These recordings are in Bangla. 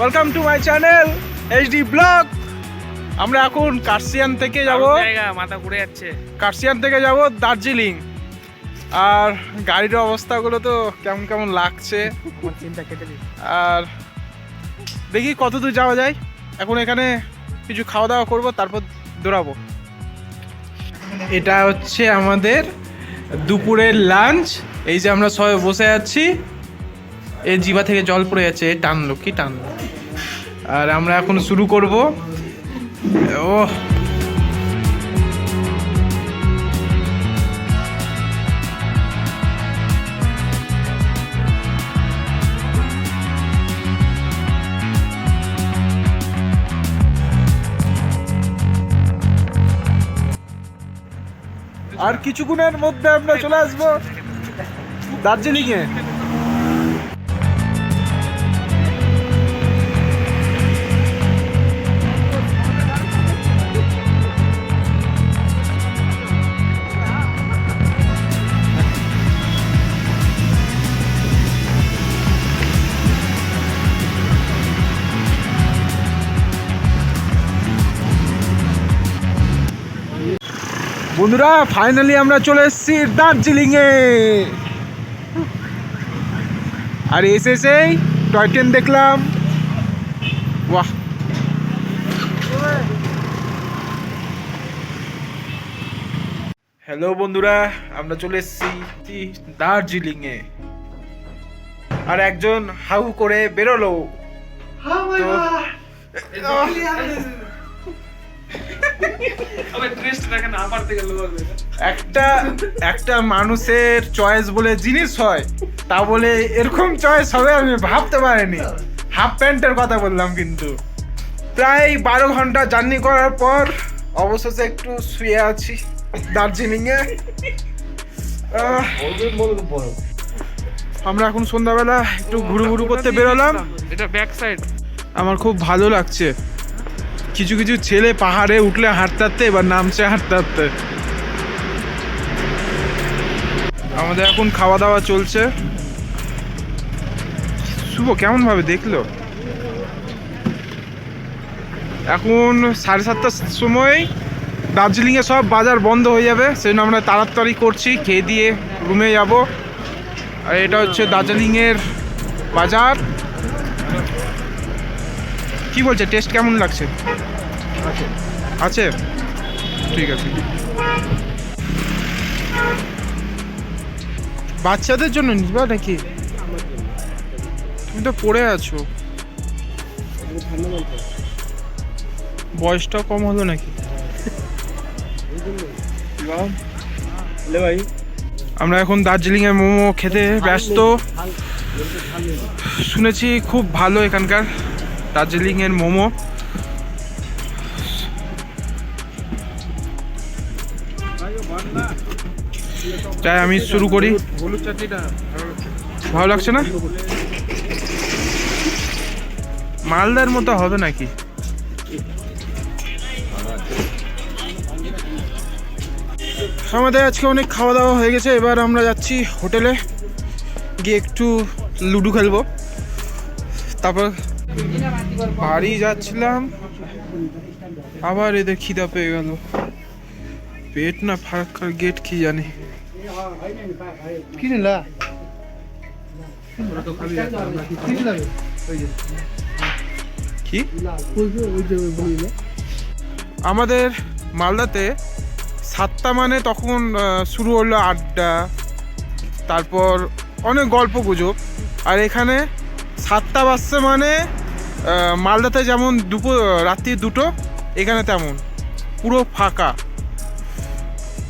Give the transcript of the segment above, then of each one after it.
Welcome to my channel HD blog আমরা এখন কার্সিয়ান থেকে যাব। মাথা ঘুরে যাচ্ছে। কার্সিয়ান থেকে যাব দার্জিলিং আর গাড়ির অবস্থাগুলো তো কেমন কেমন লাগছে। আর দেখি কত দূর যাওয়া যায়। এখন এখানে কিছু খাওয়া দাওয়া করব তারপর দৌড়াবো। এটা হচ্ছে আমাদের দুপুরের লাঞ্চ এই যে আমরা সবাই বসে আছি। এই জিবা থেকে জল পড়ে যাচ্ছে টানলো কি টানলো? আর আমরা এখন শুরু করব। ও আর কিছুক্ষণের মধ্যে আমরা চলে আসব দার্জিলিং বন্ধুরা ফাইনালি আমরা চলে এসেছি দার্জিলিং এ আর এসে এসেই টয় ট্রেন দেখলাম। বাহ। হ্যালো বন্ধুরা আমরা চলে এসেছি দার্জিলিং এ আর একজন হাউ করে বেরোলো। তো একটা একটা মানুষের চয়েস বলে জিনিস হয় তা বলে এরকম চয়েস হবে আমি ভাবতে পারিনি। হাফ প্যান্টের কথা বললাম কিন্তু। প্রায় বারো ঘণ্টা জার্নি করার পর অবশেষে একটু শুয়ে আছি দার্জিলিং এ আমরা এখন সন্ধ্যাবেলা একটু ঘুরু ঘুরু করতে বেরোলাম। এটা ব্যাক সাইড আমার খুব ভালো লাগছে। কিছু কিছু ছেলে পাহাড়ে উঠলে হাঁটতে হাঁটতে এবার নামছে হাঁটতে। হাঁটতে আমাদের এখন খাওয়া দাওয়া চলছে। শুভ কেমন ভাবে দেখল? এখন সাড়ে সাতটার সময় দার্জিলিংয়ে সব বাজার বন্ধ হয়ে যাবে, সেই জন্য আমরা তাড়াতাড়ি করছি, খেয়ে দিয়ে রুমে যাব। আর এটা হচ্ছে দার্জিলিংয়ের বাজার। কি বলছে? টেস্ট কেমন লাগছে? আছে। ঠিক আছে। বাচ্চাদের জন্য নিবা নাকি? তুমি তো পড়ে আছো। বয়সটা কম হলো নাকি? আমরা এখন দার্জিলিং এর মোমো খেতে ব্যস্ত। শুনেছি খুব ভালো এখানকার। দার্জিলিং এর মোমো। তাই আমি শুরু করি। ভালো লাগছে না? মালদার মতো হবে নাকি? আমাদের আজকে অনেক খাওয়া দাওয়া হয়ে গেছে, এবার আমরা যাচ্ছি হোটেলে। গিয়ে একটু লুডো খেলব। তারপর বাড়ি যাচ্ছিলাম আবার এদের খিদা পেয়ে গেল। পেট না ফারাক্কার গেট কি জানি। কি? নিলা আমাদের মালদাতে সাতটা মানে তখন শুরু হলো আড্ডা তারপর অনেক গল্প গুজব আর এখানে সাতটা বাজছে মানে মালদাতে যেমন দুপুর, রাত্রি দুটো, এখানে তেমন। পুরো ফাঁকা।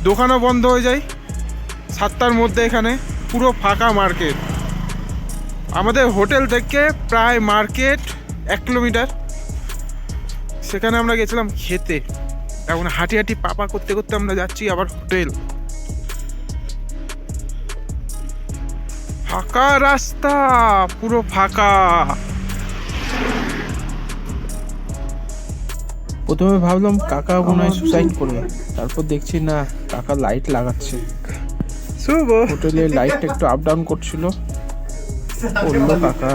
দোকানও বন্ধ হয়ে যায়। সাতটার মধ্যে এখানে পুরো ফাঁকা মার্কেট। আমাদের হোটেল থেকে প্রায় মার্কেট এক কিলোমিটার। সেখানে আমরা গেছিলাম খেতে। এখন হাঁটি হাঁটি পাপা করতে করতে আমরা যাচ্ছি আবার হোটেল। ফাঁকা রাস্তা পুরো ফাঁকা। প্রথমে ভাবলাম কাকা মনে হয় সুসাইড করবে। তারপর দেখছি না কাকা লাইট লাগাচ্ছে। শুভ। হোটেলে লাইটটা একটু আপ ডাউন করছিল। কাকা